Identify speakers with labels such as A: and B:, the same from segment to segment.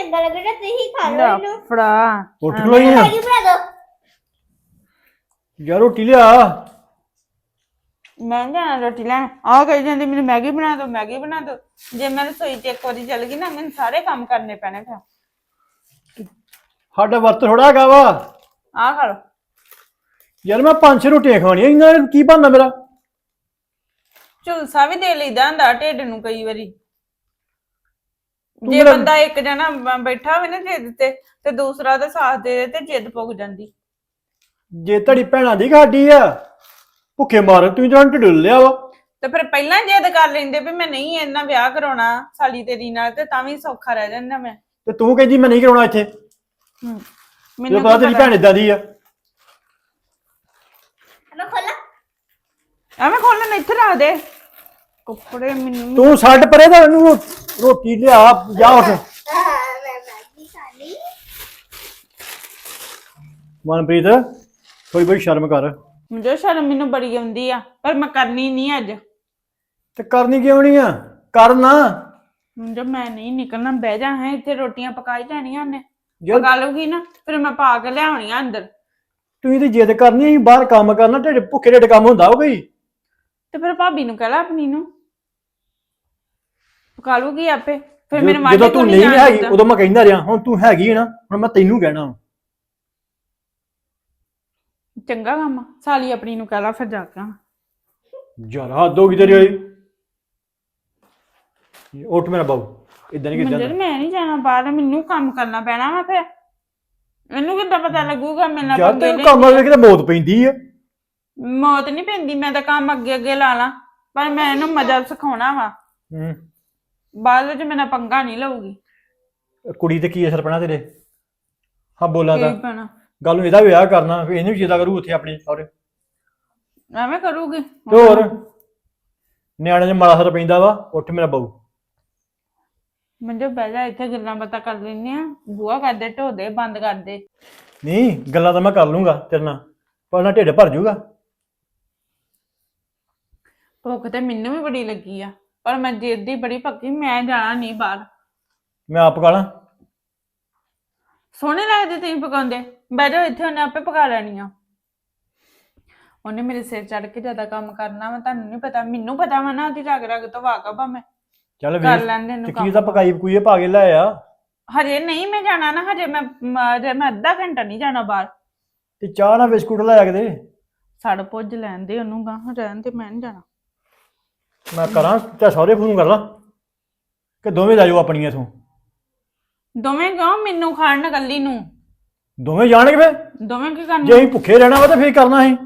A: ਚੰਗਾ ਲੱਗਣਾ ਤੁਸੀਂ ਖਾ ਲਓ
B: ਲੈ
A: ਇਹਨੂੰ।
B: ਫੜਾ।
C: ਉੱਠ ਖਲੋਈ ਆ
A: ਮੈਗੀ ਬਣਾ ਦਿਓ
C: ਯਾਰ ਰੋਟੀ ਲਿਆ।
B: ਮੈਂ ਨੀ ਜਾਣਾ ਰੋਟੀ ਲੈਣ। ਆ ਕਹੀ ਜਾਂਦੀ ਮੈਨੂੰ ਮੈਗੀ ਬਣਾ ਦਿਓ ਮੈਗੀ ਬਣਾ ਦਿਓ ਜੇ ਮੈਂ ਰਸੋਈ ਚ ਇੱਕ ਵਾਰੀ ਚੱਲ ਗਈ ਨਾ ਮੈਨੂੰ ਸਾਰੇ ਕੰਮ ਕਰਨੇ ਪੈਣੇ ਫਿਰ।
C: ਸਾਡਾ ਵਰਤ ਥੋੜਾ ਹੈਗਾ ਵਾ।
B: ਆ ਖਾ ਲਓ।
C: ਯਾਰ ਮੈਂ ਪੰਜ ਛੇ ਰੋਟੀਆਂ ਖਾਣੀਆਂ ਇਹਨਾਂ ਨੇ ਕੀ ਬਣਨਾ ਮੇਰਾ?
B: ਝੁਲਸਾ ਵੀ ਦੇ ਲਈਦਾ ਹੁੰਦਾ ਢਿੱਡ ਨੂੰ ਕਈ ਵਾਰੀ। ਜੇ
C: ਮੇਰਾ-
B: ਬੰਦਾ ਇੱਕ ਜਣਾ ਬ- ਬੈਠਾ ਹੋਵੇ ਨਾ ਜਿੱਦ ਤੇ ਤੇ ਦੂਸਰਾ ਉਹਦਾ ਸਾਥ ਦੇ ਦੇ ਤੇ ਜਿੱਦ ਪੁੱਗ ਜਾਂਦੀ।
C: ਜੇ ਤੁਹਾਡੀ ਭੈਣਾਂ ਦੀ ਗਾਡੀ ਆ ਭੁੱਖੇ ਮਾਰ ਤੂੰ ਤਾਂ ਢਿੱਲ ਲਿਆ ਵਾ।
B: ਤੇ ਫਿਰ ਪਹਿਲਾਂ ਜਿੱਦ ਕਰ ਲੈਂਦੇ ਵੀ ਮੈਂ ਨਹੀਂ ਇਹਨਾਂ ਵਿਆਹ ਕਰਾਉਣਾ ਸਾਲੀ ਤੇਰੀ ਨਾਲ ਤੇ ਤਾਂ ਵੀ ਸੌਖਾ ਰਹਿ ਜਾਂਦਾ ਮੈਂ।
C: ਤੇ ਤੂੰ ਕਹਿੰਦੀ ਮੈਂ ਨਹੀਂ ਕਰਾਉਣਾ ਇੱਥੇ।
B: ਹੂੰ।
C: ਜੇ
B: ਮੈਨੂੰ
C: ਪਤਾ ਤੇਰੀ ਭੈਣ ਇਦਾਂ ਦੀ ਆ।
A: ਮੈਂ ਖੋਲਾ
B: ਐਵੇਂ ਖੋਲਣ ਇੱਥੇ ਰੱਖ ਦੇ। ਕੱਪੜੇ ਮੈਨੂੰ
C: ਤੂੰ ਛੱਡ ਪਰੇ ਤਾਂ ਇਹਨੂੰ ਰੋ- ਰੋਟੀ ਲਿਆ ਜਾ ਉੱਠ।
A: ਮੈਂ ਮੈਗੀ
C: ਮਨਪ੍ਰੀਤ ਥੋੜੀ ਬੜੀ ਸ਼ਰਮ ਕਰ।
B: ਜੋ ਸ਼ਰਮ ਮੈਨੂੰ ਬੜੀ ਆਉਂਦੀ ਆ ਪਰ ਮੈਂ ਕਰਨੀ ਨਹੀਂ ਅੱਜ।
C: ਤੇ ਕਰਨੀ ਕਿਉਂ ਨਹੀਂ ਆ? ਕਰ ਨਾ।
B: ਮੈਂ ਨਹੀਂ ਨਿਕਲਣਾ ਬਹਿ ਜਾ ਹੈ ਇੱਥੇ ਰੋਟੀਆਂ ਪਕਾਈ ਲੈਣੀਆਂ ਉਹਨੇ।
C: ਯਾਰ
B: ਪਕਾ ਲਊਗੀ ਨਾ ਫਿਰ ਮੈਂ ਪਾ ਕੇ ਲਿਆਉਣੀਆਂ ਅੰਦਰ।
C: ਤੂੰ ਇਹਦੀ ਜਿੱਦ ਕਰਨੀ ਅਸੀਂ ਬਾਹਰ ਕੰਮ ਕਰਨਾ ਢਿੱਡ ਭੁੱਖੇ ਢਿੱਡ ਕੰਮ ਹੁੰਦਾ ਉਹ ਕੋਈ।
B: ਤੇ ਫਿਰ ਭਾਬੀ ਨੂੰ ਕਹਿ ਲਾ ਆਪਣੀ ਨੂੰ। ਪਕਾ ਲੂਗੀ ਆਪੇ ਫਿਰ ਮੇਰੇ ਮਾਝੇ
C: ਜਦੋਂ
B: ਤੋਂ ਨਹੀਂ
C: ਹੈਗੀ ਉਦੋਂ ਮੈਂ ਕਹਿੰਦਾ ਰਿਹਾ ਹੁਣ ਤੂੰ ਹੈਗੀ ਹੈ ਨਾ ਹੁਣ ਮੈਂ ਤੈਨੂੰ ਕਹਿਣਾ ਵਾ।
B: ਚੰਗਾ ਕੰਮ ਆ। ਸਾਲੀ ਆਪਣੀ ਨੂੰ ਕਹਿ ਲਾ ਫਿਰ ਜਾ ਕੇ।
C: ਯਾਰ ਹੱਦ ਹੋ ਗਈ ਤੇਰੀ ਵਾਲੀ। ਉੱਠ ਮੇਰਾ ਬਾਬੂ ਇਦਾਂ ਨਹੀਂ ਕਿਦਾਂ
B: ਮੈਂ ਨਹੀਂ ਜਾਣਾ ਬਾਹਰ ਮੈਨੂੰ ਕੰਮ ਕਰਨਾ ਪੈਣਾ ਵਾ ਫਿਰ। ਮੈਨੂੰ ਕਿੱਦਾਂ ਪਤਾ ਲੱਗੂਗਾ ਮੇਰੇ
C: ਯਾਰ ਤੈਨੂੰ ਕੰਮ ਵਾਲੇ ਕਿਤੇ ਮੌਤ ਪੈਂਦੀ ਆ।
B: ਮੌਤ ਨਹੀਂ ਪੈਂਦੀ ਮੈਂ ਤਾਂ ਕੰਮ ਅੱਗੇ ਅੱਗੇ ਲਾ ਲਾਂ ਪਰ ਮੈਂ ਇਹਨੂੰ ਮਜ਼ਾ ਸਿਖਾਉਣਾ ਵਾ।
C: ਹੂੰ।
B: ਬਾਅਦ ਵਿੱਚ ਮੇਰਾ ਪੰਗਾ ਨਹੀਂ ਲਊਗੀ।
C: ਕੁੜੀ ਤੇ ਕੀ ਅਸਰ ਪੈਣਾ ਤੇਰੇ? ਹਾਂ ਬੋਲਾਂ
B: ਕੀ
C: ਤਾਂ
B: ਪੈਣਾ?
C: ਗੱਲ ਨੂੰ ਇਹਦਾ ਵਿਆਹ ਕਰਨਾ ਫਿਰ ਇਹਨੂੰ ਵੀ ਜਿੱਦਾਂ ਕਰੂ ਉੱਥੇ ਆਪਣੇ ਸਹੁਰੇ
B: ਐਵੇਂ ਕਰੂਗੀ।
C: ਤੇ ਹੋਰ? ਨਿਆਣੇ ਦੇ ਮਾੜਾ ਅਸਰ ਪੈਂਦਾ ਵਾ ਉੱਠ ਮੇਰਾ ਬਾਬੂ
B: ਮੰਜੋ ਬਹਿ ਜਾ ਇੱਥੇ ਗੱਲਾਂ ਬਾਤਾਂ ਕਰ ਲੈਨੇ ਆ ਬੂਆ ਕਰਦੇ ਢੋਦੇ ਬੰਦ ਕਰਦੇ
C: ਨਹੀਂ ਗੱਲਾਂ ਤਾਂ ਮੈਂ ਕਰ ਲੂੰਗਾ ਤੇਰੇ ਨਾਲ ਪਰ ਨਾ ਢਿੱਡ ਭਰ ਜਾਊਗਾ
B: ਭੁੱਖ ਤੇ ਮੈਨੂੰ ਵੀ ਬੜੀ ਲੱਗੀ ਆ। ਪਰ ਮੈਂ ਜਿੱਦ ਦੀ ਬੜੀ ਪੱਕੀ ਮੈਂ ਜਾਣਾ ਨਹੀਂ ਬਾਹਰ।
C: ਮੈਂ ਆਪ ਕਾਲਾਂ
B: ਸੋਹਣੇ ਲੱਗਦੇ ਤੁਸੀਂ ਪਕਾਉਂਦੇ। ਬਹਿ ਜਾਓ ਇੱਥੇ ਉਹਨੇ ਆਪੇ ਪਕਾ ਲੈਣੀ ਆ। ਉਹਨੇ ਮੇਰੇ ਸਿਰ ਚੜ ਕੇ ਜ਼ਿਆਦਾ ਕੰਮ ਕਰਨਾ ਵਾ ਤੁਹਾਨੂੰ ਨਹੀਂ ਪਤਾ ਮੈਨੂੰ ਪਤਾ ਵਾ ਨਾ ਉਹਦੀ ਰਗ ਰਗ ਤੋਂ ਵਾਕਫ ਆ ਮੈਂ।
C: ਚੱਲ
B: ਕਰ
C: ਵੇਖ
B: ਲੈਂਦੇ ਨੂੰ ਕੰਮ
C: ਕੀ ਤਾਂ ਪਕਾਈ ਪਕੂਈਏ ਪਾ ਕੇ ਲੈ ਆ।
B: ਹਜੇ ਨਹੀਂ ਮੈਂ ਜਾਣਾ ਨਾ ਹਜੇ ਮੈਂ ਮ- ਹਜੇ ਮੈਂ ਅੱਧਾ ਘੰਟਾ ਨਹੀਂ ਜਾਣਾ ਬਾਹਰ।
C: ਤੇ ਚਾਹ ਨਾਲ ਬਿਸਕੁਟ ਲੈ ਆ ਕੇ ਦੇ।
B: ਸੜ ਪੁੱਜ ਲੈਣ ਦੇ ਉਹਨੂੰ ਗਾਂ ਰਹਿਣ ਤੇ ਮੈਂ ਨਹੀਂ ਜਾਣਾ।
C: ਮੈਂ ਕਰਾਂ ਤੇ ਸਹੁਰੇ ਫੋਨ ਕਰ ਲਾਂ ਕਿ ਦੋਵੇਂ ਲੈ ਜਾਓ ਆਪਣੀਆਂ ਇਥੋਂ।
B: ਦੋਵੇਂ ਕਿਉਂ? ਮੈਨੂੰ ਖਾਣ ਇਕੱਲੀ ਨੂੰ।
C: ਦੋਵੇਂ ਜਾਣਗੇ ਫੇ
B: ਦੋਵੇਂ ਕੀ
C: ਜੇ
B: ਕਰਨਾ
C: ਅਸੀਂ ਭੁੱਖੇ ਰਹਿਣਾ ਵਾ ਤਾਂ ਫੇਰ ਕਰਨਾ ਅਸੀਂ।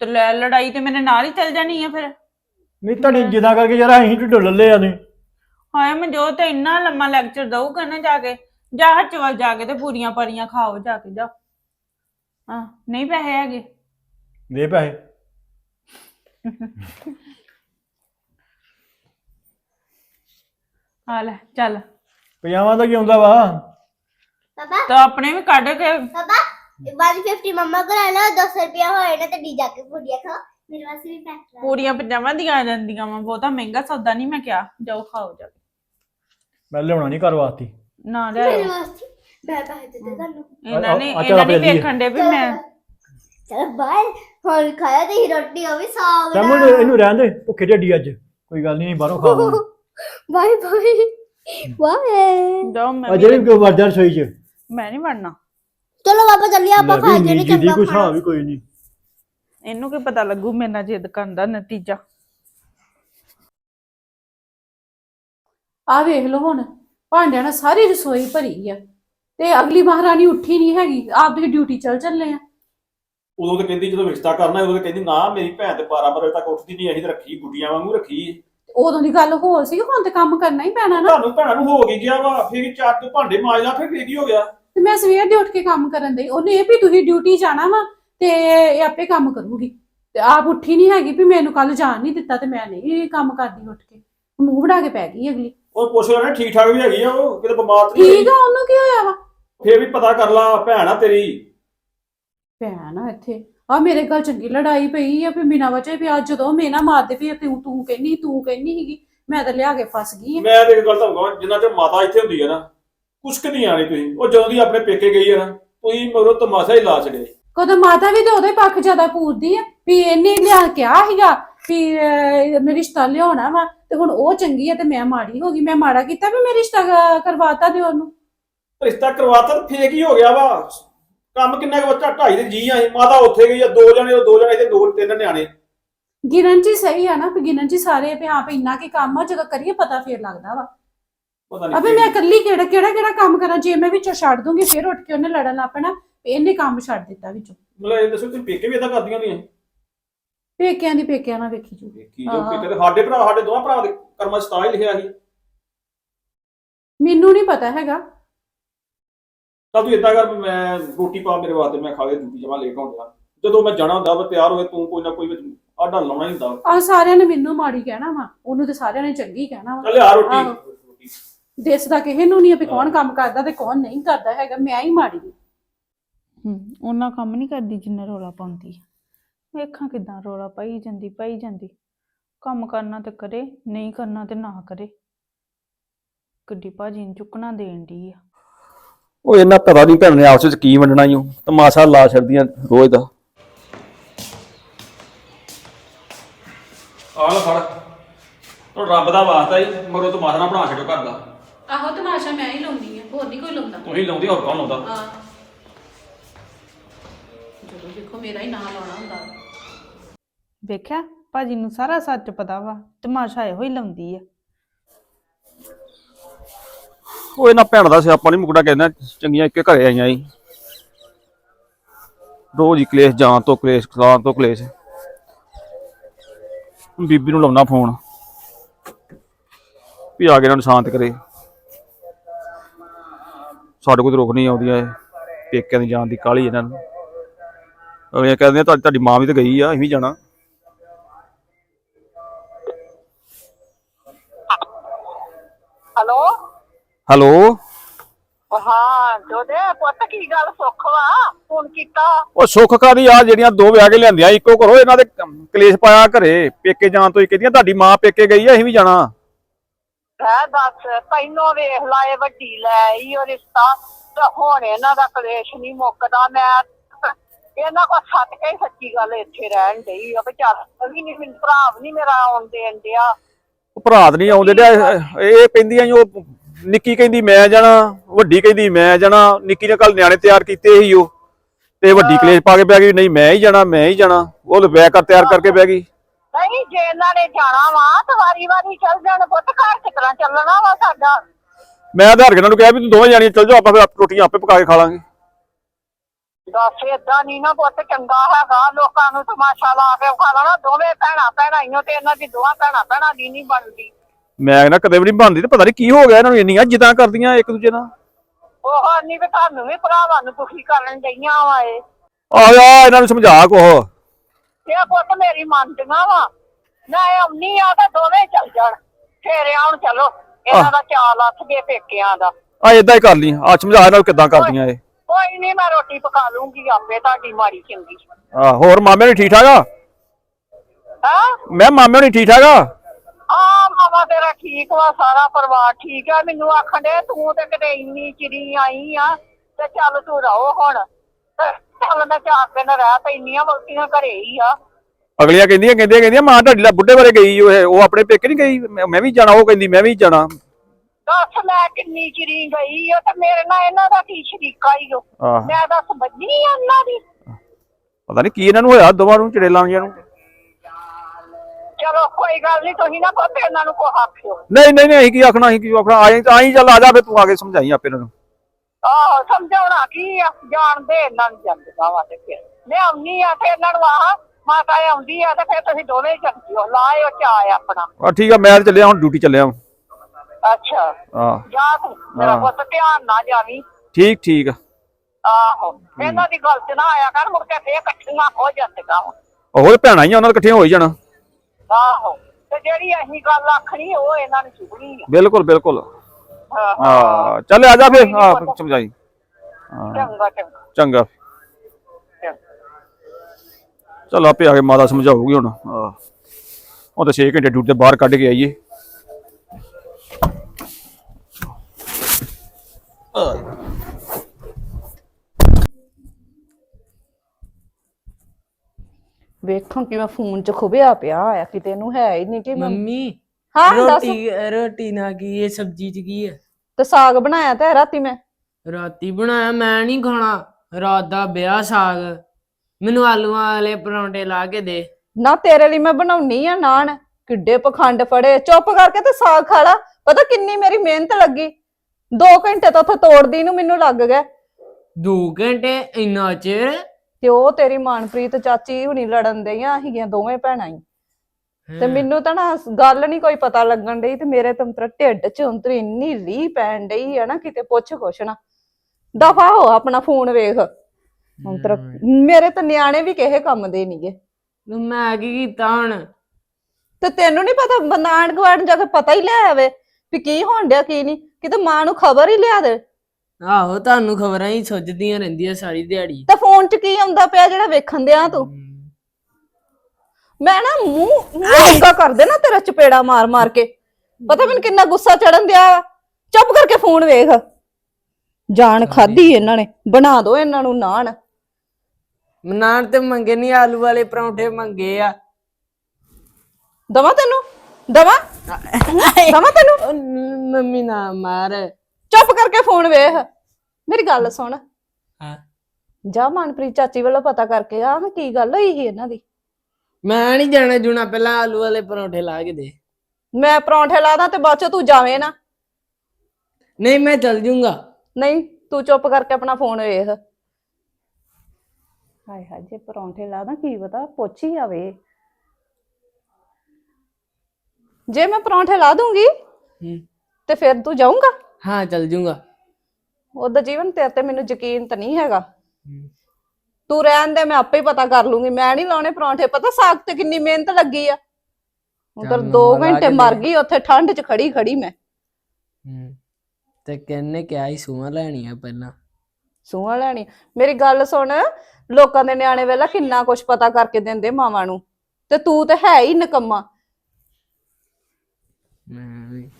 B: ਤੇ ਲੈ ਲੜਾਈ ਤੇ ਮੇਰੇ ਨਾਲ ਹੀ ਚੱਲ ਜਾਣੀ ਆ ਫਿਰ।
C: ਨਹੀਂ ਤੁਹਾਡੀ ਜਿੱਦਾਂ ਕਰਕੇ ਯਾਰ ਅਸੀਂ ਢਿੱਡੋਂ ਲੱਲੇ ਆ ਤੁਸੀਂ।
B: ਹਾਏ ਮਨਜੋਤ ਤੇ ਇੰਨਾ ਲੰਮਾ ਲੈਕਚਰ ਦਊਗਾ ਨਾ ਜਾ ਕੇ ਜਾ ਹੱਚ ਵੱਲ ਜਾ ਕੇ ਤੇ ਪੂਰੀਆਂ ਪਰੀਆਂ ਖਾਓ ਜਾ ਕੇ ਜਾ। ਹਾਂ ਨਹੀਂ ਪੈਸੇ ਹੈਗੇ।
C: ਦੇ ਪੈਸੇ।
B: ਆ ਲੈ ਚੱਲ।
C: ਪਜਾਮਾ ਦਾ ਕੀ ਆਉਂਦਾ ਵਾ?
A: ਪਾਪਾ?
B: ਤਾਂ ਆਪਣੇ ਵੀ ਕੱਢ ਕੇ
A: ਪਾਪਾ 150 ਮੰਮਾ ਕੋਲ ਆਣਾ 200 ਰੁਪਿਆ ਹੋਏ ਨਾ ਤੇ ਡੀ ਜਾ ਕੇ ਪੁੜੀਆ ਖਾਓ। ਮੇਰੇ ਵਾਸਤੇ ਵੀ ਪੈਕ ਕਰਾ
B: ਪੂਰੀਆਂ ਪਜਾਮਾਂ ਦੀਆਂ ਆ ਜਾਂਦੀਆਂ ਵਾ ਬਹੁਤਾ ਮਹਿੰਗਾ ਸੌਦਾ ਨਹੀਂ ਮੈਂ ਕਿਹਾ। ਜਾਓ ਖਾਓ ਜਾ ਕੇ।
C: ਮੈਂ ਲਿਆਉਣਾ ਨਹੀਂ ਘਰ ਵਾਸਤੇ।
B: ਨਾ
A: ਮੇਰੇ
B: ਲਿਆਓ
A: ਵਾਸਤੇ ਮੈਂ ਪੈਸੇ ਦੇ ਦੇ ਤੁਹਾਨੂੰ।
B: ਇਹਨਾਂ ਨੇ
C: ਆ- ਆ ਚੱਲ
B: ਇਹਨਾਂ ਨੇ। ਵੇਖਣ ਦੇ ਵੀ ਮੈਂ
A: ਚਲ ਬਾਏ ਹੁਣ ਖਾਇਆ ਤੇ ਰੋਟੀ ਉਹ ਵੀ ਸਾਗ
C: ਚਮੂ
A: ਨਾਲ।
C: ਇਹਨੂੰ ਰਹਿਣ ਦੇ ਭੁੱਖੇ ਢੱਡੀ ਅੱਜ। ਕੋਈ ਗੱਲ ਨਹੀਂ ਬਾਹਰੋਂ ਖਾ
A: ਬਾਏ ਬਾਏ। ਬਾਏ।
B: ਜਾਓ ਮੈਂ
C: ਅਜੇ
B: ਵੀ-
C: ਵੀ ਕੋਈ ਵਰਦਰ ਸੋਈ ਚ।
B: ਮੈਂ ਨਹੀਂ ਵੜਨਾ।
A: ਚਲੋ ਪਾਪਾ ਚੱਲੀਏ ਆਪਾਂ ਖਾ ਜੇ ਨਹੀਂ
C: ਜੀ ਦੀ
A: ਚੰਗਾ
C: ਕੋਈ
A: ਖਾਣਾ।
C: ਹਿਸਾਬ ਵੀ ਕੋਈ ਨਹੀਂ।
B: ਇਹਨੂੰ ਕੀ ਪਤਾ ਲੱਗੂ ਮੇਰੇ ਨਾਲ ਜਿੱਦ ਕਰਨ ਦਾ ਨਤੀਜਾ।
D: ਆ ਵੇਖ ਲਓ ਹੁਣ ਭਾਂਡਿਆਂ ਨਾਲ ਸਾਰੀ ਰਸੋਈ ਭਰੀ ਆ। ਤੇ ਅਗਲੀ ਮਹਾਰਾਣੀ ਉੱਠੀ ਨਹੀਂ ਹੈਗੀ ਆਪ ਦੀ ਡਿਊਟੀ ਚੱਲ ਚੱਲੇ ਆ।
E: ਉਦੋਂ ਤੇ ਕਹਿੰਦੀ ਜਦੋਂ ਰਿਸ਼ਤਾ ਕਰਨਾ ਉਦੋਂ ਤੇ ਕਹਿੰਦੀ ਨਾ ਮੇਰੀ ਭੈਣ ਤੇ 12 ਵਜੇ ਤੱਕ ਉੱਠਦੀ ਨਹੀਂ ਅਸੀਂ ਤੇ ਰੱਖੀ ਗੁੱਡੀਆਂ ਵਾਂਗੂ ਰੱਖੀ।
D: ਉਦੋਂ ਦੀ ਗੱਲ ਹੋਰ ਸੀ ਹੁਣ ਤੇ ਕੰਮ ਕਰਨਾ ਹੀ ਪੈਣਾ ਨਾ।
E: ਤੁਹਾਨੂੰ ਭੈਣਾਂ ਨੂੰ ਹੋ ਗਈ ਗਿਆ ਵਾ ਫਿਰ ਚਾਰ ਤੋਂ ਭਾਂਡੇ ਮਾਂਜਦਾ ਫਿਰ ਫੇਰ ਹੋ ਗਿਆ?
D: ਤੇ ਮੈਂ ਸਵੇਰ ਦੇ ਉੱਠ ਕੇ ਕੰਮ ਕਰਨ ਦੇ ਉਹਨੇ ਇਹ ਵੀ ਤੁਸੀਂ ਡਿਊਟੀ ਜਾਣਾ ਵਾ ਤੇ ਇਹ ਆਪੇ ਕੰਮ ਕਰੂਗੀ। ਤੇ ਆਪ ਉੱਠੀ ਨਹੀਂ ਹੈਗੀ ਵੀ ਮੈਨੂੰ ਕੱਲ ਜਾਣ ਨਹੀਂ ਦਿੱਤਾ ਤੇ ਮੈਂ ਨਹੀਂ ਕੰਮ ਕਰਦੀ ਉੱਠ ਕੇ। ਮੂੰਹ ਬਣਾ ਕੇ ਪੈ ਗਈ ਅਗਲੀ।
E: ਉਹ ਪੁੱਛ ਲੈਣਾ ਠੀਕ ਠਾਕ ਵੀ ਹੈਗੀ ਆ ਉਹ? ਕਿਤੇ ਬਿਮਾਰ ਤਾਂ ਨਹੀਂ?
D: ਠੀਕ ਆ ਉਹਨੂੰ ਕੀ ਹੋਇਆ ਵਾ?
E: ਫੇਰ ਵੀ ਪਤਾ ਕਰ ਲਾ ਭੈਣ ਆ ਤੇਰੀ।
D: ਭੈਣ ਆ ਇੱਥੇ। ਆ ਮੇਰੇ ਘਰ ਚੰਗੀ ਲੜਾਈ ਪਈ ਆ ਵੀ ਬਿਨਾਂ ਵਜ੍ਹਾ ਵੀ ਅੱਜ ਜਦੋਂ ਮੇਨਾ ਮਾਰਦੇ ਵੀ ਤੂੰ ਤੂੰ ਕਹਿੰਨੀ ਤੂੰ ਕਹਿੰਨੀ ਸੀਗੀ ਮੈਂ ਤਾਂ ਲਿਆ ਕੇ ਫਸ ਗਈ ਆ।
E: ਮੈਂ ਤੇ ਇੱਕ ਗੱਲ ਤੁਹਾਨੂੰ ਕਹਾਂ ਜਿੰਨਾ ਚਿਰ ਮਾਤਾ ਇੱਥੇ ਹੁੰਦੀ ਹੈ ਨਾ ਕੁਛ ਕੁ ਨਹੀਂ ਆਣੀ ਤੁਸੀਂ। ਉਹ ਜਦੋਂ ਦੀ ਆਪਣੇ ਪੇਕੇ ਗਈ ਹੈ ਨਾ ਤੁਸੀਂ ਮਗਰੋਂ ਤਮਾਸ਼ਾ ਹੀ ਲਾ ਛੜੇ
D: ਕਦੋਂ ਮਾਤਾ ਵੀ ਤਾਂ ਉਹਦੇ ਪੱਖ ਜ਼ਿਆਦਾ ਪੂਰਦੀ ਆ ਵੀ ਇਹਨੇ ਲਿਆ ਕਿਹਾ ਸੀਗਾ ਵੀ ਅਹ, ਮੈਂ ਰਿਸ਼ਤਾ ਲਿਆਉਣਾ ਵਾ ਤੇ ਹੁਣ ਉਹ ਚੰਗੀ ਆ ਤੇ ਮੈਂ ਮਾੜੀ ਹੋ ਗਈ। ਮੈਂ ਮਾੜਾ ਕੀਤਾ ਵੀ ਮੈਂ ਰਿਸ਼ਤਾ ਕ- ਕਰਵਾਤਾ ਦਿਓ ਉਹਨੂੰ?
E: ਰਿਸ਼ਤਾ ਕਰਵਾਤਾ ਤਾਂ ਫੇਕ ਹੀ ਹੋ ਗਿਆ ਵਾ? ਕੰਮ ਕਿੰਨਾ ਕੁ ਬੱਚਾ? ਢਾਈ ਦੇ ਜੀ ਆਏ ਮਾਤਾ ਉੱਥੇ ਗਈ ਆ ਦੋ ਜਣੇ ਉਹ ਦੋ ਜਣੇ ਤੇ ਦੋ ਤਿੰਨ ਨਿਆਣੇ।
D: ਗਿਣਨ ਚ ਹੀ ਸਹੀ ਆ ਨਾ ਵੀ ਗਿਣਨ ਚ ਹੀ ਸਾਰੇ ਵੀ ਹਾਂ ਵੀ ਇੰਨਾ ਕੀ ਕੰਮ ਆ ਜਦੋਂ ਕਰੀਏ ਪਤਾ ਫੇਰ ਲੱਗਦਾ ਵਾ।
E: ਪਤਾ
D: ਅਬੇ ਮੈਂ ਇਕੱਲੀ ਕਿਹੜਾ ਕਿਹੜਾ ਕਿਹੜਾ ਕੰਮ ਕਰਾਂ? ਜੇ ਮੈਂ ਵਿੱਚੋਂ ਛੱਡ ਦੂੰਗੀ ਫੇਰ ਉੱਠ ਕੇ ਉਹਨੇ ਲੜਨ ਲੱਗ ਪੈਣਾ। ਵੀ ਇਹਨੇ ਕੰਮ ਛੱਡ ਦਿੱਤਾ ਵਿੱਚੋਂ।
E: ਮਤਲਬ ਇਹ ਦੱਸੋ ਤੁਸੀਂ ਪੇਕੇ ਵੀ ਇਦਾਂ ਕਰਦੀਆਂ ਨਹੀਂ
D: ਪੇਕਿਆਂ ਦੀ ਪੇਕਿਆਂ ਨਾਲ ਵੇਖੀ ਜੂ
E: ਕੀ ਜੋ
D: ਹਾਂ।
E: ਪੇਕੇ ਤੇ ਸਾਡੇ ਭਰਾ ਸਾਡੇ ਦੋਵਾਂ ਭਰਾ ਦੇ ਕਰਮਾਂ 'ਚ ਤਾਂ ਹੀ ਲਿਖਿਆ ਸੀ।
D: ਮੈਨੂੰ ਨਹੀਂ ਪਤਾ ਹੈਗਾ।
E: ਤਾਂ ਤੂੰ ਇਦਾਂ ਕਰ ਵੀ ਮੈਂ ਰੋਟੀ ਪਾ ਮੇਰੇ ਵਾਸਤੇ ਮੈਂ ਖਾ ਕੇ ਡਿਊਟੀ ਜਮਾ ਲੇਟ ਹੋਣਾ ਜਦੋਂ ਮੈਂ ਜਾਣਾ ਹੁੰਦਾ ਵਾ ਤਿਆਰ ਹੋਏ ਤੂੰ ਕੋਈ ਨਾ ਕੋਈ ਵਿੱਚ ਆਡਾ ਲਾਉਣਾ ਹੀ ਹੁੰਦਾ ਵਾ।
D: ਆ ਸਾਰਿਆਂ ਨੇ ਮੈਨੂੰ ਮਾੜੀ ਕਹਿਣਾ ਵਾ ਉਹਨੂੰ ਤੇ ਸਾਰਿਆਂ ਨੇ ਚੰਗੀ ਕਹਿਣਾ ਵਾ
E: ਚੱਲ ਆ ਰੋਟੀ
D: ਆਹੋ।
E: ਰੋਟੀ।
D: ਦਿਸਦਾ ਕਿਸੇ ਨੂੰ ਨਹੀਂ ਆ ਵੀ ਕੌਣ ਕੰਮ ਕਰਦਾ ਤੇ ਕੌਣ ਨਹੀਂ ਕਰਦਾ ਹੈਗਾ ਮੈਂ ਹੀ ਮਾੜੀ ਆ।
F: ਹੂੰ ਉਹਨਾਂ ਕੰਮ ਨਹੀਂ ਕਰਦੀ ਜਿੰਨਾ ਰੋਲਾ ਪਾਉਂਦੀ ਆ। ਵੇਖਾਂ ਕਿਦਾਂ ਰੋਲਾ ਪਾਈ ਜਾਂਦੀ ਪਾਈ ਜਾਂਦੀ ਕੰਮ ਕਰਨਾ ਤੇ ਕਰੇ ਨਹੀਂ ਕਰਨਾ ਤੇ ਨਾ ਕਰੇ ਗੱਡੀ ਭਾਜੀ ਨੂੰ ਚੁੱਕਣਾ ਦੇਣ ਦੀ ਆ
E: ਉਹ ਇਹਨਾਂ ਪਤਾ ਨਹੀਂ ਭੈਣ ਨੇ ਆਪਸ ਵਿੱਚ ਕੀ ਵੰਡਣਾ ਈ ਓ ਤਮਾਸ਼ਾ ਲਾ ਛੱਡਦੀਆਂ ਰੋਜ਼ ਦਾ। ਆ ਲੈ ਫੜ। ਤੋ ਰੱਬ ਦਾ ਵਾਸਤਾ ਹੀ ਮਗਰੋਂ ਤਮਾਸ਼ਾ ਨਾ ਬਣਾ ਛੱਡੋ ਘਰ ਦਾ।
D: ਆਹੋ ਤਮਾਸ਼ਾ ਮੈਂ ਹੀ ਲਾਉਣੀ ਆ ਹੋਰ ਨਹੀਂ ਕੋਈ ਲਾਉਂਦਾ।
E: ਤੁਸੀਂ ਲਾਉਂਦੀ ਹੋਰ ਕੌਣ ਲਾਉਂਦਾ?
D: ਹਾਂ। ਜਦੋਂ ਦੇਖੋ ਮੇਰਾ ਹੀ ਨਾਮ ਲਾਉਣਾ ਹੁੰਦਾ।
F: ਵੇਖਿਆ? ਭਾਜੀ ਨੂੰ ਸਾਰਾ ਸੱਚ ਪਤਾ ਵਾ ਤਮਾਸ਼ਾ ਇਹੋ ਹੀ ਲਾਉਂਦੀ ਆ।
E: ਉਹ ਇਹਨਾਂ ਭੈਣ ਦਾ ਸਿਆਪਾ ਨਹੀਂ ਮੁਕੜਾ ਕਹਿੰਦਾ ਚੰਗੀਆਂ ਇੱਕੇ ਘਰੇ ਆਈਆਂ ਜੀ ਰੋਜ਼ ਹੀ ਕਲੇਸ਼ ਜਾਣ ਤੋਂ ਕਲੇਸ਼ ਕਾਂ ਤੋਂ ਕਲੇਸ਼। ਬੀਬੀ ਨੂੰ ਲਾਉਣਾ ਫੋਨ ਵੀ ਆ ਕੇ ਇਹਨਾਂ ਨੂੰ ਸ਼ਾਂਤ ਕਰੇ। ਸਾਡੇ ਕੋਲ ਤਾਂ ਨਹੀਂ ਆਉਂਦੀ ਐ ਪੇਕਿਆਂ ਦੀ ਜਾਣ ਦੀ ਕਾਹਲੀ ਇਹਨਾਂ ਨੂੰ। ਅਗਲੀਆਂ ਕਹਿੰਦੇ ਆ, ਤੁਹਾਡੀ ਤੁਹਾਡੀ ਮਾਂ ਵੀ ਤਾਂ ਗਈ ਆ ਅਸੀਂ ਵੀ ਜਾਣਾ
G: ਹੈਲੋ
E: ਹੈਲੋ।
G: ਹਾਂ ਜੋਦੇ ਪੁੱਤ ਕੀ ਗੱਲ ਸੁੱਖ ਵਾ? ਫੋਨ ਕੀਤਾ?
E: ਉਹ ਸੁੱਖ ਕਾਦੀ ਆ ਜਿਹੜੀਆਂ ਦੋ ਵਿਆਹ ਕੇ ਲਿਆਂਦੀਆਂ ਇੱਕੋ ਕਰੋ ਇਹਨਾਂ ਦੇ ਕਲੇਸ਼ ਪਾਇਆ ਘਰੇ ਪੇਕੇ ਜਾਣ ਤੋਂ ਹੀ ਕਹਿੰਦੀਆਂ ਤੁਹਾਡੀ ਮਾਂ ਪੇਕੇ ਗਈ ਆ ਅਸੀਂ ਵੀ ਜਾਣਾ।
G: ਹੈ ਦੱਸ ਤੈਨੂੰ ਵੇਖ ਲਾਏ ਵੱਡੀ ਲੈ ਆਈ ਉਹ ਰਿਸ਼ਤਾ। ਤੇ ਹੁਣ ਇਹਨਾਂ ਦਾ ਕਲੇਸ਼ ਨਹੀਂ ਮੁੱਕਦਾ ਮੈਂ ਇਹਨਾਂ ਕੋ ਸੱਤ ਕੇ ਸੱਚੀ ਗੱਲ ਇੱਥੇ ਰਹਿਣ ਡਈ ਆ ਵੀ ਚੱਲ ਵੀ ਨਹੀਂ ਮੈਨੂੰ ਭਰਾ ਵੀ ਨਹੀਂ ਮੇਰਾ ਆਉਣ ਦੇਣ ਡਿਆ।
E: ਭਰਾਤ ਨਹੀਂ ਆਉਂਦੇ ਡਿਆ ਇਹ- ਸੀ ਉਹ ਨਿੱਕੀ ਕਹਿੰਦੀ ਮੈਂ ਜਾਣਾ ਵੱਡੀ ਕਹਿੰਦੀ ਮੈਂ ਜਾਣਾ ਨਿੱਕੀ ਨੇ ਕੱਲ ਨਿਆਣੇ ਤਿਆਰ ਕੀਤੇ ਸੀ ਉਹ ਤੇ ਵੱਡੀ ਕਲੇਸ਼ ਪਾ ਕੇ ਬਹਿ ਗਈ ਨਹੀਂ ਮੈਂ ਹੀ ਜਾਣਾ ਮੈਂ ਹੀ ਜਾਣਾ ਉਹ ਲਵਿਆ ਕਰ ਤਿਆਰ ਕਰਕੇ ਬਹਿ ਗਈ।
G: ਨਹੀਂ ਜੇ ਇਹਨਾਂ ਨੇ ਜਾਣਾ ਵਾ ਤਾਂ ਵਾਰੀ ਵਾਰੀ ਚੱਲ ਜਾਣ ਪੁੱਤ ਘਰ ਤਰ੍ਹਾਂ ਚੱਲਣਾ ਵਾ ਸਾਡਾ?
E: ਮੈਂ ਆਧਾਰ ਕੇ ਨੂੰ ਕਿਹਾ ਵੀ ਤੂੰ ਦੋਵੇਂ ਜਾਣੀਆਂ ਚੱਲ ਜਾਓ ਆਪਾਂ ਫਿਰ ਰੋਟੀਆਂ ਆਪੇ ਪਕਾ ਕੇ ਖਾ ਲਾਂਗੇ।
G: ਦੱਸ ਏਦਾਂ ਨਹੀਂ ਨਾ ਪੁੱਤ ਚੰਗਾ ਹੈਗਾ ਲੋਕਾਂ ਨੂੰ ਤਮਾਸ਼ਾ ਲਾ ਕੇ ਖਾ ਲੈਣਾ ਦੋਵੇਂ ਭੈਣਾਂ ਭੈਣਾਈਆਂ ਤੇ ਇਹਨਾਂ ਦੀ ਦੋਵਾਂ ਭੈਣਾਂ ਭੈਣਾਂ ਦੀ ਨਹੀਂ ਬਣਦੀ।
E: ਮੈਂ ਨਾ ਕਦੇ ਵੀ ਨਹੀਂ ਬਣਦੀ ਤੇ ਪਤਾ ਨਹੀਂ ਕੀ ਹੋ ਗਿਆ ਇਹਨਾਂ ਨੂੰ ਇੰਨੀਆਂ ਜਿੱਦਾਂ ਕਰਦੀਆਂ ਇੱਕ ਦੂਜੇ ਨਾਲ।
G: ਉਹ ਨਹੀਂ ਵੀ ਤੁਹਾਨੂੰ ਵੀ ਭਰਾਵਾਂ ਨੂੰ ਦੁਖੀ ਕਰਨ ਡਈਆਂ ਵਾ ਇਹ।
E: ਆ ਜਾ ਇਹਨਾਂ ਨੂੰ ਸਮਝਾ ਕੁਛ।
G: ਇਹ ਪੁੱਤ ਮੇਰੀ ਮੰਨਦੀਆਂ ਵਾ। ਮੈਂ ਆਉਣੀ ਆ ਤਾਂ ਦੋਵੇਂ ਚੱਲ ਜਾਣ। ਫੇਰ ਆਉਣ ਚਲੋ ਇਹਨਾਂ ਦਾ ਚਾਲ ਹੱਥ ਗਏ ਪੇਕਿਆਂ ਦਾ।
E: ਆ ਇਦਾਂ ਹੀ ਕਰ ਲਈ। ਆ ਸਮਝਾ ਇਹਨਾਂ ਨੂੰ ਕਿੱਦਾਂ ਕਰਦੀਆਂ ਇਹ।
G: ਕੋਈ ਨਹੀਂ ਮੈਂ ਰੋਟੀ ਪਕਾ ਲੂੰਗੀ ਆਪੇ ਤੁਹਾਡੀ ਮਾੜੀ ਚੰਗੀ।
E: ਆ ਹੋਰ ਮਾਮੇ ਨੇ ਠੀਕ ਠਾਕ ਆ?
G: ਹਾਂ?
E: ਮੈਂ ਮਾਮੇ ਨੇ ਠੀਕ ਠਾਕ ਆ?
G: ਮਾਮਾ ਤੇਰਾ ਠੀਕ ਵਾ ਸਾਰਾ ਪਰਿਵਾਰ ਠੀਕ ਆ। ਮੈਨੂੰ ਆਖਣ ਦੇ ਤੂੰ ਤੇ ਕਿਤੇ ਇੰਨੀ ਚਿਰੀ ਆਈ ਆ ਤੇ ਚੱਲ ਤੂੰ ਰਹੋ ਹੁਣ। ਚੱਲ ਮੈਂ ਚਾਰ ਦਿਨ ਰਹਿ ਤੇ ਇੰਨੀਆਂ ਵਕਤੀਆਂ ਘਰੇ ਹੀ ਆ।
E: ਅਗਲੀਆਂ ਕਹਿੰਦੀਆਂ ਕਹਿੰਦੀਆਂ ਕਹਿੰਦੀਆਂ ਮਾਂ ਤੁਹਾਡੀ ਲਾ ਬੁੱਢੇ ਬਾਰੇ ਗਈ ਉਹ ਆਪਣੇ ਪੇਕੇ ਨਹੀਂ ਗਈ? ਮੈਂ ਮੈਂ ਵੀ ਜਾਣਾ ਉਹ ਕਹਿੰਦੀ ਮੈਂ ਵੀ ਜਾਣਾ।
G: ਦੱਸ ਮੈਂ ਕਿੰਨੀ ਚਿਰੀ ਗਈ ਆ ਤੇ ਮੇਰੇ ਨਾਲ ਇਹਨਾਂ ਦਾ ਕੀ ਸ਼ਰੀਕਾ ਹੀ ਹੋ
E: ਆਹ।
G: ਮੈਂ ਦੱਸ ਬੱਜੀ ਆ ਉਹਨਾਂ ਦੀ।
E: ਪਤਾ ਨਹੀਂ ਕੀ ਇਹਨਾਂ ਨੂੰ ਹੋਇਆ ਦੋਵਾਂ ਨੂੰ ਚੜੇਲਾਂ ਜਿਹੀਆਂ ਨੂੰ।
G: ਚਲੋ ਕੋਈ ਗੱਲ ਨਹੀਂ ਤੁਸੀਂ ਨਾ ਪੁੱਤ ਇਹਨਾਂ ਨੂੰ ਕੋ ਆਖਿਓ।
E: ਨਹੀਂ ਨਹੀਂ ਨਹੀਂ ਅਸੀਂ ਕੀ ਆਖਣਾ ਅਸੀਂ ਕੀ ਆਖਣਾ? ਆਈ ਆਈ ਚੱਲ ਆ ਜਾ ਫਿਰ ਤੂੰ ਆ ਕੇ ਸਮਝਾਈ ਆਪੇ ਇਹਨਾਂ ਨੂੰ।
G: ਆਹੋ ਸਮਝਾਉਣਾ ਕੀ ਆ? ਜਾਣਦੇ ਇਹਨਾਂ ਨੂੰ ਜਾਂਦੀਆਂ ਵਾ ਤੇ ਫਿਰ। ਮੈਂ ਆਉਣੀ ਆ ਤੇ ਇਹਨਾਂ ਨੂੰ ਆਹ ਮਾਤਾ ਆਉਂਦੀ ਆ ਤੇ ਫਿਰ ਤੁਸੀਂ ਦੋਵੇਂ ਜਾਂਦੇ ਲਾਇਓ ਚਾਹ ਆਪਣਾ।
E: ਆ ਠੀਕ ਆ ਮੈਂ ਤਾਂ ਚੱਲਿਆ ਹੁਣ ਡਿਊਟੀ ਚੱਲਿਆ ਵਾਂ।
G: ਅੱਛਾ।
E: ਆ
G: ਜਾ ਤੂੰ ਮੇਰਾ
E: ਹਾਂ।
G: ਪੁੱਤ ਧਿਆਨ ਨਾ ਜਾਵੀਂ।
E: ਠੀਕ ਠੀਕ ਆ।
G: ਆਹੋ ਇਹਨਾਂ ਦੀ ਗੱਲ ਚ ਨਾ ਆਇਆ ਕਰ ਮੁੜ ਕੇ ਫੇਰ ਇਕੱਠੀਆਂ ਹੋ ਜਾਂਦੀਆਂ ਵਾਂ।
E: ਉਹ ਭੈਣਾਂ ਹੀ ਆ, ਉਹਨਾਂ ਦਾ ਇਕੱਠੀਆਂ ਹੋ ਹੀ ਜਾਣਾ।
G: ਆਹੋ। ਤੇ ਜਿਹੜੀ ਅਸੀਂ ਗੱਲ ਆਖਣੀ ਉਹ ਇਹਨਾਂ ਨੂੰ ਚੁਗਣੀ ਆ।
E: ਬਿਲਕੁਲ ਬਿਲਕੁਲ।
G: ਹਾਂ,
E: ਆ ਚੱਲ ਆ ਜਾ ਫਿਰ। ਆ ਫਿਰ ਸਮਝਾਈ। ਹਾਂ।
G: ਚੰਗਾ ਚੰਗਾ।
E: ਚੱਲ ਆਪੇ ਆ ਕੇ ਮਾਤਾ ਸਮਝਾਊਗੀ ਹੁਣ। ਆ ਉਹ ਤਾਂ 6 ਘੰਟੇ ਡਿਊਟੀ ਤੇ ਬਾਹਰ ਕੱਢ ਕੇ ਆਈਏ।
F: ਵੇਖਾਂ ਕਿਵੇਂ ਫੋਨ 'ਚ ਖੁਬਿਆ ਪਿਆ ਆ ਕਿਤੇ ਨੂੰ ਹੈ ਹੀ ਨਹੀਂ ਕਿ ਮੰਮ-
H: ਮੰਮੀ
F: ਹਾਂ ਦੱਸ।
H: ਰੋਟੀ ਰੋਟੀ ਨਾਲ ਕੀ ਇਹ ਸਬਜ਼ੀ ਚ ਕੀ ਹੈ
F: ਤੇ ਸਾਗ ਬਣਾਇਆ ਤੇ ਰਾਤੀ ਮੈਂ।
H: ਰਾਤੀ ਬਣਾਇਆ ਮੈਂ ਨਹੀਂ ਖਾਣਾ ਰਾਤ ਦਾ ਵਿਆਹ ਸਾਗ। ਮੈਨੂੰ ਆਲੂਆਂ ਵਾਲੇ ਪਰੌਂਠੇ ਲਾ ਕੇ ਦੇ।
F: ਨਾ ਤੇਰੇ ਲਈ ਮੈਂ ਬਣਾਉਣੀ ਆ ਨਾਨ ਕਿੱਡੇ ਪਖੰਡ ਫੜੇ ਚੁੱਪ ਕਰਕੇ ਤੇ ਸਾਗ ਖਾ ਲਾ। ਪਤਾ ਕਿੰਨੀ ਮੇਰੀ ਮਿਹਨਤ ਲੱਗੀ। 2 ਘੰਟੇ ਤਾਂ ਉੱਥੇ ਤੋੜਦੀ ਨੂੰ ਮੈਨੂੰ ਲੱਗ ਗਏ
H: 2 ਘੰਟੇ ਇੰਨਾ ਚਿਰ
F: ਤੇ ਉਹ ਤੇਰੀ ਮਾਨਪ੍ਰੀਤ ਚਾਚੀ ਹੁਣੀ ਲੜਨ ਦਈਆਂ ਸੀਗੀਆਂ ਦੋਵੇਂ ਭੈਣਾਂ ਹੀ ਤੇ ਮੈਨੂੰ ਤਾਂ ਨਾ ਗੱਲ ਨਹੀਂ ਕੋਈ ਪਤਾ ਲੱਗਣ ਡਈ ਤੇ ਮੇਰੇ ਤਾਂ ਤੇਰਾ ਢਿੱਡ ਚ ਉਂਤਰੀ ਇੰਨੀ ਲੀ ਪੈਣ ਡਈ ਆ ਨਾ ਕਿਤੇ ਪੁੱਛ ਕੁਛ ਨਾ। ਦਫਾ ਹੋ ਆਪਣਾ ਫੋਨ ਵੇਖ। ਹੁਣ ਤੇਰਾ ਮੇਰੇ ਤਾਂ ਨਿਆਣੇ ਵੀ ਕਿਸੇ ਕੰਮ ਦੇ ਨਹੀਂਗੇ
H: ਮੈਂ ਕੀ ਕੀਤਾ ਹੁਣ?
F: ਤੇ ਤੈਨੂੰ ਨਹੀਂ ਪਤਾ ਬਨਾਣ ਗਵਾਣ ਜਾ ਕੇ ਪਤਾ ਹੀ ਲੈ ਆਵੇ ਵੀ ਕੀ ਹੋਣ ਡਿਆ ਕੀ ਨਹੀਂ ਕਿਤੇ ਮਾਂ ਨੂੰ ਖਬਰ ਹੀ ਲਿਆ ਦੇ।
H: ਆਹੋ ਤੁਹਾਨੂੰ ਖਬਰਾਂ ਹੀ ਸੁੱਜਦੀਆਂ ਰਹਿੰਦੀਆਂ ਸਾਰੀ ਦਿਹਾੜੀ।
F: ਤਾਂ ਫੋਨ 'ਚ ਕੀ ਆਉਂਦਾ ਪਿਆ ਜਿਹੜਾ ਵੇਖਣ ਦਿਆ ਤੂੰ? ਮੈਂ ਨਾ ਮੂੰਹ ਮੂੰਹ ਕਰ ਦੇ ਨਾ ਤੇਰਾ ਚਪੇੜਾ ਮਾਰ ਮਾਰ ਕੇ। ਪਤਾ ਮੈਨੂੰ ਕਿੰਨਾ ਗੁੱਸਾ ਚੜਨ ਦਿਆ। ਚੁੱਪ ਕਰਕੇ ਫੋਨ ਵੇਖ। ਜਾਨ ਖਾਦੀ ਇਹਨਾਂ ਨੇ। ਬਣਾ ਦੋ ਇਹਨਾਂ ਨੂੰ ਨਾਨ।
H: ਨਾਨ ਤੇ ਮੰਗੇ ਨਹੀਂ ਆਲੂ ਵਾਲੇ ਪਰੌਂਠੇ ਮੰਗੇ ਆ।
F: ਦਵਾ ਤੈਨੂੰ? ਦਵਾ? ਦਵਾ ਤੈਨੂੰ?
H: ਮੰਮੀ ਨਾ ਮਾਰ।
F: ਚੁੱਪ ਕਰਕੇ ਫੋਨ ਵੇਖ। ਮੇਰੀ ਗੱਲ ਸੁਣ।
H: ਹਾਂ।
F: ਜਾ ਮਨਪ੍ਰੀਤ ਚਾਚੀ ਵੱਲੋਂ ਪਤਾ ਕਰਕੇ ਆ ਮੈਂ ਕੀ ਗੱਲ ਹੋਈ ਸੀ ਇਹਨਾਂ ਦੀ।
H: ਮੈਂ ਨਹੀਂ ਜਾਣਾ ਜੁਣਾ ਪਹਿਲਾਂ ਆਲੂ ਵਾਲੇ ਪਰੌਂਠੇ ਲਾ ਕੇ ਦੇ।
F: ਮੈਂ ਪਰੌਂਠੇ ਲਾਦਾ ਤੇ ਬਾਅਦ ਚ ਤੂੰ ਜਾਵੇਂ ਨਾ।
H: ਨਹੀਂ ਮੈਂ ਚੱਲ ਜੂੰਗਾ।
F: ਨਹੀਂ ਤੂੰ ਚੁੱਪ ਕਰਕੇ ਆਪਣਾ ਫੋਨ ਵੇਖ। ਹਾਏ ਹਾਏ ਜੇ ਪਰੌਂਠੇ ਲਾਦਾ ਕੀ ਪਤਾ ਪੁੱਛ ਹੀ ਆਵੇ। ਜੇ ਮੈਂ ਪਰੌਂਠੇ ਲਾ ਦੂੰਗੀ ਤੇ ਫਿਰ ਤੂੰ ਜਾਊਂਗਾ?
H: ਹਾਂ ਚੱਲ ਜੂੰਗਾ।
F: ਉਹਦਾ ਜੀਵਨ ਤੇਰੇ ਤੇ ਮੈਨੂੰ ਯਕੀਨ ਤਾਂ ਨਹੀਂ ਹੈਗਾ। ਤੂੰ ਰਹਿਣ ਦੇ ਮੈਂ ਆਪੇ ਹੀ ਪਤਾ ਕਰ ਲੂੰਗੀ। ਮੈਂ ਨਹੀਂ ਲਾਉਣੇ ਪਰੌਂਠੇ। ਪਤਾ ਸਾਗ ਤੇ ਕਿੰਨੀ ਮਿਹਨਤ ਲੱਗੀ ਆ। ਉਧਰ
H: ਚੱਲ
F: 2
H: ਲਾ
F: ਘੰਟੇ ਮਰ। ਗਈ ਉੱਥੇ ਠੰਡ 'ਚ ਖੜੀ ਖੜੀ ਮੈਂ।
H: ਤੇ ਕਿੰਨੇ ਕਿਹਾ ਹੀ ਸੂਆਂ ਲੈਣੀਆਂ ਪਹਿਲਾਂ?
F: ਸੂਹਾਂ ਲੈਣੀ ਮੇਰੀ ਗੱਲ ਸੁਣ। ਲੋਕਾਂ ਦੇ ਨਿਆਣੇ ਵੇਲਾ ਕਿੰਨਾ ਕੁਛ ਪਤਾ ਕਰਕੇ ਦਿੰਦੇ ਮਾਵਾਂ ਨੂੰ। ਤੇ ਤੂੰ ਤੇ ਹੈ ਹੀ ਨਕਮਾ।
H: ਮੈਂ ਵੀ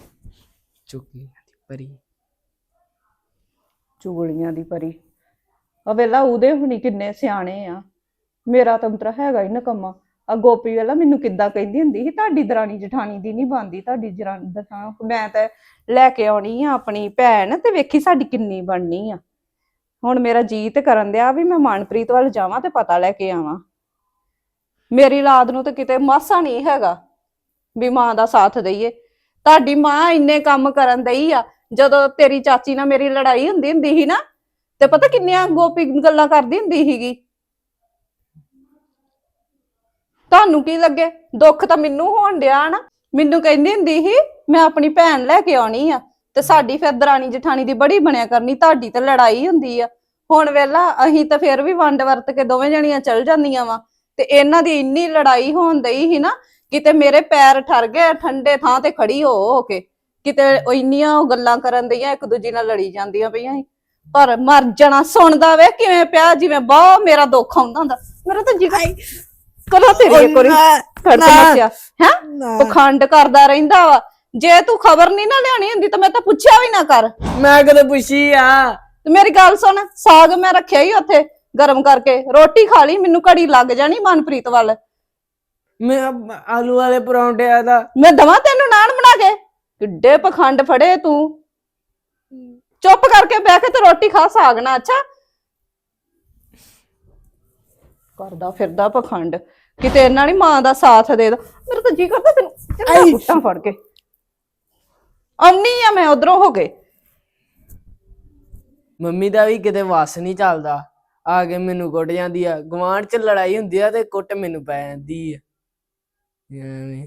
H: ਚੁੱਕੀ। ਪਰੀ।
F: ਚੁਗਲੀਆਂ ਦੀ ਪਰੀ। ਆ ਵੇਲਾ ਉਹਦੇ ਹੁਣੀ ਕਿੰਨੇ ਸਿਆਣੇ ਆ। ਮੇਰਾ ਤੰਤਰ ਹੈਗਾ ਹੀ ਨਕਮਾ। ਆ ਗੋਪੀ ਵੇਲਾ ਮੈਨੂੰ ਕਿੱਦਾਂ ਕਹਿੰਦੀ ਹੁੰਦੀ ਸੀ, ਤੁਹਾਡੀ ਦਰਾਣੀ ਜਠਾਣੀ ਦੀ ਨਹੀਂ ਬੰਦੀ ਤੁਹਾਡੀ ਜਰਾਨੀ ਦਠਾਂ ਮੈਂ ਤਾਂ ਲੈ ਕੇ ਆਉਣੀ ਆ ਆਪਣੀ ਭੈਣ ਤੇ ਵੇਖੀ ਸਾਡੀ ਕਿੰਨੀ ਬਣਨੀ ਆ। ਹੁਣ ਮੇਰਾ ਜੀਤ ਕਰਨ ਦਿਆ ਵੀ ਮੈਂ ਮਨਪ੍ਰੀਤ ਵੱਲ ਜਾਵਾਂ ਤੇ ਪਤਾ ਲੈ ਕੇ ਆਵਾਂ। ਮੇਰੀ ਲਾਦ ਨੂੰ ਤੇ ਕਿਤੇ ਮਾਸਾ ਨਹੀਂ ਹੈਗਾ ਵੀ ਮਾਂ ਦਾ ਸਾਥ ਦਈਏ। ਤੁਹਾਡੀ ਮਾਂ ਇੰਨੇ ਕੰਮ ਕਰਨ ਦਈ ਆ ਜਦੋਂ ਤੇਰੀ ਚਾਚੀ ਨਾਲ ਮੇਰੀ ਲੜਾਈ ਹੁੰਦੀ ਹੁੰਦੀ ਸੀ ਨਾ, ਤੇ ਪਤਾ ਕਿੰਨੀਆਂ ਗੋਪੀ ਗੱਲਾਂ ਕਰਦੀ ਹੁੰਦੀ ਸੀਗੀ? ਤੁਹਾਨੂੰ ਕੀ ਲੱਗੇ? ਦੁੱਖ ਤਾਂ ਮੈਨੂੰ ਹੋਣ ਡਿਆ ਨਾ। ਮੈਨੂੰ ਕਹਿੰਦੀ ਹੁੰਦੀ ਸੀ, ਮੈਂ ਆਪਣੀ ਭੈਣ ਲੈ ਕੇ ਆਉਣੀ ਆ, ਤੇ ਸਾਡੀ ਫਿਰ ਦਰਾਣੀ ਜਠਾਣੀ ਦੀ ਬੜੀ ਬਣਿਆ ਕਰਨੀ, ਤੁਹਾਡੀ ਤੇ ਲੜਾਈ ਹੁੰਦੀ ਆ। ਹੁਣ ਵੇਲਾ ਅਸੀਂ ਤਾਂ ਫਿਰ ਵੀ ਵੰਡ ਵਰਤ ਕੇ ਦੋਵੇਂ ਜਣੀਆਂ ਚੱਲ ਜਾਂਦੀਆਂ ਵਾ, ਤੇ ਇਹਨਾਂ ਦੀ ਇੰਨੀ ਲੜਾਈ ਹੋਣ ਦਈ ਸੀ ਨਾ, ਕਿਤੇ ਮੇਰੇ ਪੈਰ ਠਰ ਗਏ, ਠੰਡੇ ਥਾਂ ਤੇ ਖੜੀ ਹੋ ਹੋ ਕੇ। ਕਿਤੇ ਉਹ ਇੰਨੀਆਂ ਉਹ ਗੱਲਾਂ ਕਰਨ ਦਈਆਂ ਇੱਕ ਦੂਜੀ ਨਾਲ ਲੜੀ ਜਾਂਦੀਆਂ ਪਈਆਂ ਸੀ। ਪਰ ਮਰ ਜਾਣਾ ਸੁਣਦਾ ਵੇ ਕਿਵੇਂ ਪਿਆ ਜਿਵੇਂ ਬਹੁਤ ਮੇਰਾ ਦੁੱਖ ਆਉਂਦਾ ਹੁੰਦਾ। ਮੇਰਾ ਤਾਂ ਜਿਗਾਈ ਕਰੋ ਤੇਰੀ ਇੱਕ ਵਾਰੀ ਫੜ ਕੇ ਮੱਸਿਆ ਹੈ? ਪਖੰਡ ਕਰਦਾ ਰਹਿੰਦਾ ਵਾ। ਜੇ ਤੂੰ ਖਬਰ ਨਹੀਂ ਨਾ ਲਿਆਣੀ ਹੁੰਦੀ ਤਾਂ ਮੈਂ ਤਾਂ ਪੁੱਛਿਆ ਵੀ ਨਾ ਕਰ।
H: ਮੈਂ ਕਦੇ ਪੁੱਛੀ ਆ?
F: ਤੇ ਮੇਰੀ ਗੱਲ ਸੁਣ ਸਾਗ ਮੈਂ ਰੱਖਿਆ ਹੀ ਉੱਥੇ ਗਰਮ ਕਰਕੇ। ਰੋਟੀ ਖਾ ਲਈ ਮੈਨੂੰ ਘੜੀ ਲੱਗ ਜਾਣੀ ਮਨਪ੍ਰੀਤ ਵੱਲ।
H: ਮੈਂ ਆਲੂ ਵਾਲੇ ਪਰੌਂਠਿਆਂ ਦਾ
F: ਮੈਂ ਦਵਾਂ ਤੈਨੂੰ ਨਾਨ ਬਣਾ ਕੇ? ਕਿੱਡੇ ਪਖੰਡ ਫੜੇ ਤੂੰ। ਚੁੱਪ ਕਰਕੇ ਬਹਿ ਕੇ ਤੇ ਰੋਟੀ ਖਾ ਸਾਗ ਨਾ ਅੱਛਾ? ਕਰਦਾ ਫਿਰਦਾ ਪਖੰਡ। ਕਿਤੇ ਇਹਨਾਂ ਨਹੀਂ ਮਾਂ ਦਾ ਸਾਥ ਦੇ ਦੋ ਮੇਰਾ ਤਾਂ ਜੀ ਕਰਦਾ ਤੈਨੂੰ। ਕੁੱਟਾਂ ਫੜ ਕੇ? ਆਉਣੀ ਆ ਮੈਂ ਉਧਰੋਂ ਹੋ ਗਏ
H: ਮੰਮੀ ਦਾ ਵੀ ਕਿਤੇ ਵਸ ਨਹੀਂ ਚੱਲਦਾ। ਆ ਕੇ ਮੈਨੂੰ ਕੁੱਟ ਜਾਂਦੀ ਆ। ਗਵਾਂਢ ਚ ਲੜਾਈ ਹੁੰਦੀ ਆ ਤੇ ਕੁੱਟ ਮੈਨੂੰ ਪੈ ਜਾਂਦੀ ਆ। ਐਵੇਂ।